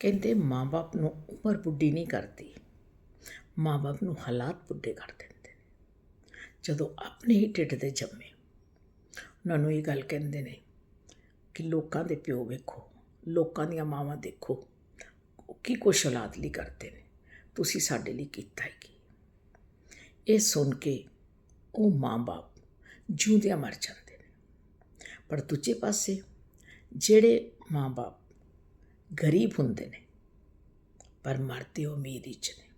ਕਹਿੰਦੇ ਮਾਂ-ਬਾਪ ਨੂੰ ਉਮਰ ਬੁੱਢੀ ਨਹੀਂ ਕਰਦੀ। ਮਾਂ-ਬਾਪ ਨੂੰ ਹਾਲਾਤ ਬੁੱਢੇ ਕਰ ਦਿੰਦੇ ਨੇ। ਜਦੋਂ ਆਪਣੇ ਹੀ ਢਿੱਡ ਦੇ ਜੰਮੇ, ਉਹਨਾਂ ਨੂੰ ਇਹ ਗੱਲ ਕਹਿੰਦੇ ਨੇ ਕਿ ਲੋਕਾਂ ਦੇ ਪਿਓ ਵੇਖੋ, ਲੋਕਾਂ ਦੀਆਂ ਮਾਵਾਂ ਦੇਖੋ ਕੀ ਕੁਛ ਔਲਾਦ ਲਈ ਕਰਦੇ ਨੇ, ਤੁਸੀਂ ਸਾਡੇ ਲਈ ਕੀਤਾ ਹੈ ਕੀ? ਇਹ ਸੁਣ ਕੇ ਉਹ ਮਾਂ-ਬਾਪ ਜਿਉਂਦਿਆਂ ਮਰ ਜਾਂਦੇ ਨੇ। ਪਰ ਦੂਜੇ ਪਾਸੇ ਜਿਹੜੇ ਮਾਂ-ਬਾਪ ਗਰੀਬ ਹੁੰਦੇ ਨੇ, ਪਰ ਮਰਦੇ ਉਹ ਅਮੀਰ 'ਚ ਨੇ।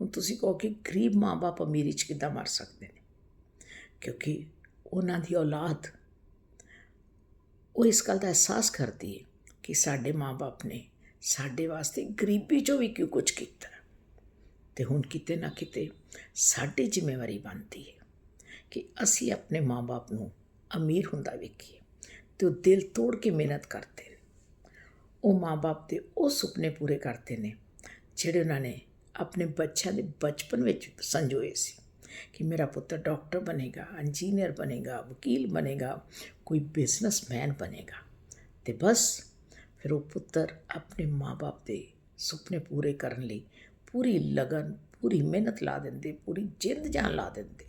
ਹੁਣ ਤੁਸੀਂ ਕਹੋ ਕਿ ਗਰੀਬ ਮਾਂ-ਬਾਪ ਅਮੀਰੀ 'ਚ ਕਿੱਦਾਂ ਮਰ ਸਕਦੇ ਨੇ? ਕਿਉਂਕਿ ਉਹਨਾਂ ਦੀ ਔਲਾਦ, ਉਹ ਇਸ ਗੱਲ ਦਾ ਅਹਿਸਾਸ ਕਰਦੀ ਹੈ ਕਿ ਸਾਡੇ ਮਾਂ-ਬਾਪ ਨੇ ਸਾਡੇ ਵਾਸਤੇ ਗਰੀਬੀ 'ਚੋਂ ਵੀ ਕਿਉਂ ਕੁਝ ਕੀਤਾ? ਤੇ ਹੁਣ ਕਿਤੇ ਨਾ ਕਿਤੇ ਸਾਡੀ ਜ਼ਿੰਮੇਵਾਰੀ ਬਣਦੀ ਹੈ ਕਿ ਅਸੀਂ ਆਪਣੇ ਮਾਂ-ਬਾਪ ਨੂੰ ਅਮੀਰ ਹੁੰਦਾ ਵੇਖੀਏ ਤੇ ਉਹ ਦਿਲ ਤੋੜ ਕੇ ਮਿਹਨਤ ਕਰਦੇ ਨੇ। ਉਹ ਮਾਂ-ਬਾਪ ਦੇ ਉਹ ਸੁਪਨੇ ਪੂਰੇ ਕਰਦੇ ਨੇ, ਜਿਹੜੇ ਉਹਨਾਂ ਨੇ ਆਪਣੇ ਬੱਚਿਆਂ ਦੇ ਬਚਪਨ ਵਿੱਚ ਸੰਜੋਏ ਸੀ ਕਿ ਮੇਰਾ ਪੁੱਤਰ ਡਾਕਟਰ ਬਣੇਗਾ, ਇੰਜੀਨੀਅਰ ਬਣੇਗਾ, ਵਕੀਲ ਬਣੇਗਾ, ਕੋਈ ਬਿਜ਼ਨਸਮੈਨ ਬਣੇਗਾ। ਤੇ ਬਸ, ਫਿਰ ਉਹ ਪੁੱਤਰ ਆਪਣੇ ਮਾਂ-ਬਾਪ ਦੇ ਸੁਪਨੇ ਪੂਰੇ ਕਰਨ ਲਈ ਪੂਰੀ ਲਗਨ, ਪੂਰੀ ਮਿਹਨਤ ਲਾ ਦਿੰਦੇ, ਪੂਰੀ ਜਿੰਦ ਜਾਨ ਲਾ ਦਿੰਦੇ।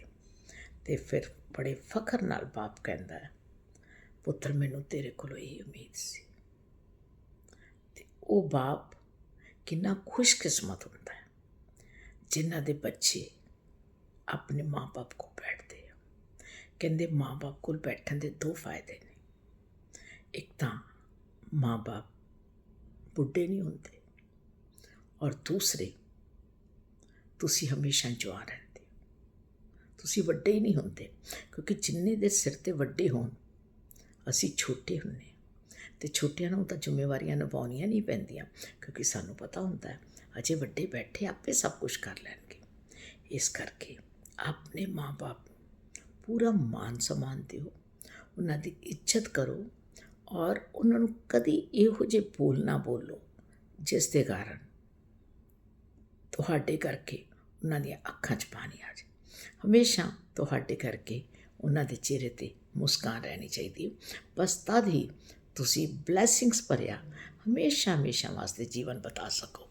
ਤੇ ਫਿਰ ਬੜੇ ਫਖਰ ਨਾਲ ਬਾਪ ਕਹਿੰਦਾ ਪੁੱਤਰ, ਮੈਨੂੰ ਤੇਰੇ ਕੋਲੋਂ ਇਹ ਉਮੀਦ ਸੀ ਉਹ ਬਾਪ ਕਿੰਨਾ ਖੁਸ਼ਕਿਸਮਤ ਹੁੰਦਾ ਹੈ, ਜਿਨ੍ਹਾਂ ਦੇ ਬੱਚੇ ਆਪਣੇ ਮਾਪੇ ਕੋਲ ਬੈਠਦੇ ਆ। ਕਹਿੰਦੇ ਮਾਪੇ ਕੋਲ ਬੈਠਣ ਦੇ ਦੋ ਫਾਇਦੇ ਨੇ। ਇੱਕ ਤਾਂ ਮਾਪੇ ਬੁੱਢੇ ਨਹੀਂ ਹੁੰਦੇ। ਔਰ ਦੂਸਰੇ, ਤੁਸੀਂ ਹਮੇਸ਼ਾ ਜਵਾਨ ਰਹਿੰਦੇ ਹੋ। ਤੁਸੀਂ ਵੱਡੇ ਹੀ ਨਹੀਂ ਹੁੰਦੇ, ਕਿਉਂਕਿ ਜਿੰਨੇ ਦੇ ਸਿਰ ਤੇ ਵੱਡੇ ਹੋਣ, ਅਸੀਂ ਛੋਟੇ ਹੁੰਨੇ ਹਾਂ। ਤੇ ਛੋਟਿਆਂ ਨੂੰ ਤਾਂ ਜ਼ਿੰਮੇਵਾਰੀਆਂ ਨਿਭਾਉਣੀਆਂ ਨਹੀਂ ਪੈਂਦੀਆਂ, ਕਿਉਂਕਿ ਸਾਨੂੰ ਪਤਾ ਹੁੰਦਾ ਹੈ, ਅਜੇ ਵੱਡੇ ਬੈਠੇ ਆਪੇ ਸਭ ਕੁਝ ਕਰ ਲੈਣਗੇ। ਇਸ ਕਰਕੇ ਆਪਣੇ ਮਾਪੇ ਪੂਰਾ ਮਾਨ ਸਨਮਾਨ ਦਿਓ, ਉਹਨਾਂ ਦੀ ਇੱਜ਼ਤ ਕਰੋ ਔਰ ਉਹਨਾਂ ਨੂੰ ਕਦੀ ਇਹੋ ਜਿਹੇ ਬੋਲ ਨਾ ਬੋਲੋ ਜਿਸ ਦੇ ਕਾਰਨ ਤੁਹਾਡੇ ਕਰਕੇ ਉਹਨਾਂ ਦੀਆਂ ਅੱਖਾਂ 'ਚ ਪਾਣੀ ਆ ਜਾਏ। ਹਮੇਸ਼ਾ ਤੁਹਾਡੇ ਕਰਕੇ ਉਹਨਾਂ ਦੇ ਚਿਹਰੇ ਤੇ ਮੁਸਕਾਨ ਰਹਿਣੀ ਚਾਹੀਦੀ ਹੈ। ਬਸ ਤਦ ਹੀ ਤੁਸੀਂ ਬਲੇਸਿੰਗਸ ਭਰਿਆ। ਹਮੇਸ਼ਾ ਹਮੇਸ਼ਾ ਵਾਸਤੇ ਜੀਵਨ ਬਤਾ ਸਕੋ